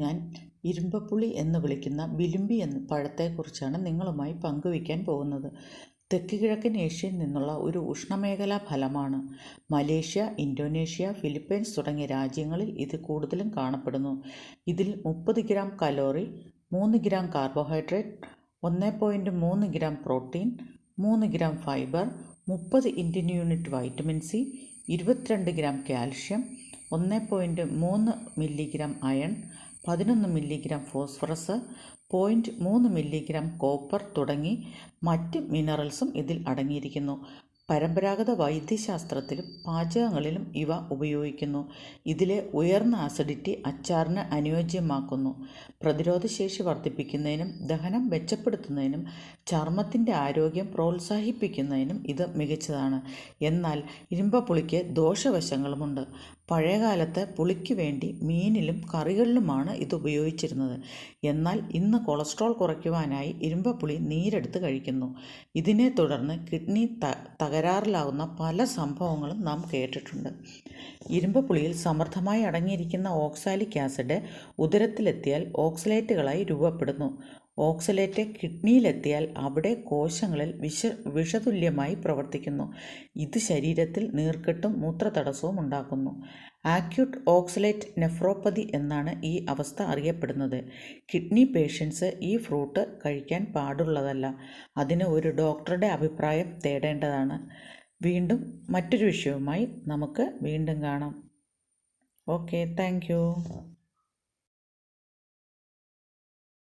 ഞാൻ ഇരുമ്പപ്പുളി എന്ന് വിളിക്കുന്ന ബിലുമ്പി എന്ന പഴത്തെക്കുറിച്ചാണ് നിങ്ങളുമായി പങ്കുവയ്ക്കാൻ പോകുന്നത്. തെക്ക് കിഴക്കൻ ഏഷ്യയിൽ നിന്നുള്ള ഒരു ഉഷ്ണമേഖലാ ഫലമാണ് മലേഷ്യ ഇന്തോനേഷ്യ ഫിലിപ്പൈൻസ് തുടങ്ങിയ രാജ്യങ്ങളിൽ ഇത് കൂടുതലും കാണപ്പെടുന്നു. ഇതിൽ മുപ്പത് ഗ്രാം കലോറി മൂന്ന് ഗ്രാം കാർബോഹൈഡ്രേറ്റ് ഒന്ന് പോയിന്റ് മൂന്ന് ഗ്രാം പ്രോട്ടീൻ മൂന്ന് ഗ്രാം ഫൈബർ മുപ്പത് ഇന്ത്യൻ യൂണിറ്റ് വൈറ്റമിൻ സി ഇരുപത്തിരണ്ട് ഗ്രാം കാൽഷ്യം ഒന്ന് പോയിന്റ് മൂന്ന് മില്ലിഗ്രാം അയൺ പതിനൊന്ന് മില്ലിഗ്രാം ഫോസ്ഫറസ് പോയിന്റ് മൂന്ന് മില്ലിഗ്രാം കോപ്പർ തുടങ്ങി മറ്റ് മിനറൽസും ഇതിൽ അടങ്ങിയിരിക്കുന്നു. പരമ്പരാഗത വൈദ്യശാസ്ത്രത്തിലും പാചകങ്ങളിലും ഇവ ഉപയോഗിക്കുന്നു. ഇതിലെ ഉയർന്ന ആസിഡിറ്റി അച്ചാറിന് അനുയോജ്യമാക്കുന്നു. പ്രതിരോധശേഷി വർദ്ധിപ്പിക്കുന്നതിനും ദഹനം മെച്ചപ്പെടുത്തുന്നതിനും ചർമ്മത്തിന്റെ ആരോഗ്യം പ്രോത്സാഹിപ്പിക്കുന്നതിനും ഇത് മികച്ചതാണ്. എന്നാൽ ഇരുമ്പപ്പുളിക്ക് ദോഷവശങ്ങളുമുണ്ട്. പഴയകാലത്ത് പുളിക്ക് വേണ്ടി മീനിലും കറികളിലുമാണ് ഇത് ഉപയോഗിച്ചിരുന്നത്. എന്നാൽ ഇന്ന് കൊളസ്ട്രോൾ കുറയ്ക്കുവാനായി ഇരുമ്പപ്പുളി നീരെടുത്ത് കഴിക്കുന്നു. ഇതിനെ തുടർന്ന് കിഡ്നി ത തകരാറിലാവുന്ന പല സംഭവങ്ങളും നാം കേട്ടിട്ടുണ്ട്. ഇരുമ്പപ്പുളിയിൽ സമൃദ്ധമായി അടങ്ങിയിരിക്കുന്ന ഓക്സാലിക് ആസിഡ് ഉദരത്തിലെത്തിയാൽ ഓക്സലേറ്റുകളായി രൂപപ്പെടുന്നു. ഓക്സലേറ്റ് കിഡ്നിയിലെത്തിയാൽ അവിടെ കോശങ്ങളിൽ വിഷ വിഷതുല്യമായി പ്രവർത്തിക്കുന്നു. ഇത് ശരീരത്തിൽ നീർക്കെട്ടും മൂത്രതടസ്സവും ഉണ്ടാക്കുന്നു. ആക്യൂട്ട് ഓക്സലേറ്റ് നെഫ്രോപ്പതി എന്നാണ് ഈ അവസ്ഥ അറിയപ്പെടുന്നത്. കിഡ്നി പേഷ്യൻസ് ഈ ഫ്രൂട്ട് കഴിക്കാൻ പാടുള്ളതല്ല. അതിന് ഒരു ഡോക്ടറുടെ അഭിപ്രായം തേടേണ്ടതാണ്. വീണ്ടും മറ്റൊരു വിഷയവുമായി നമുക്ക് വീണ്ടും കാണാം. Okay thank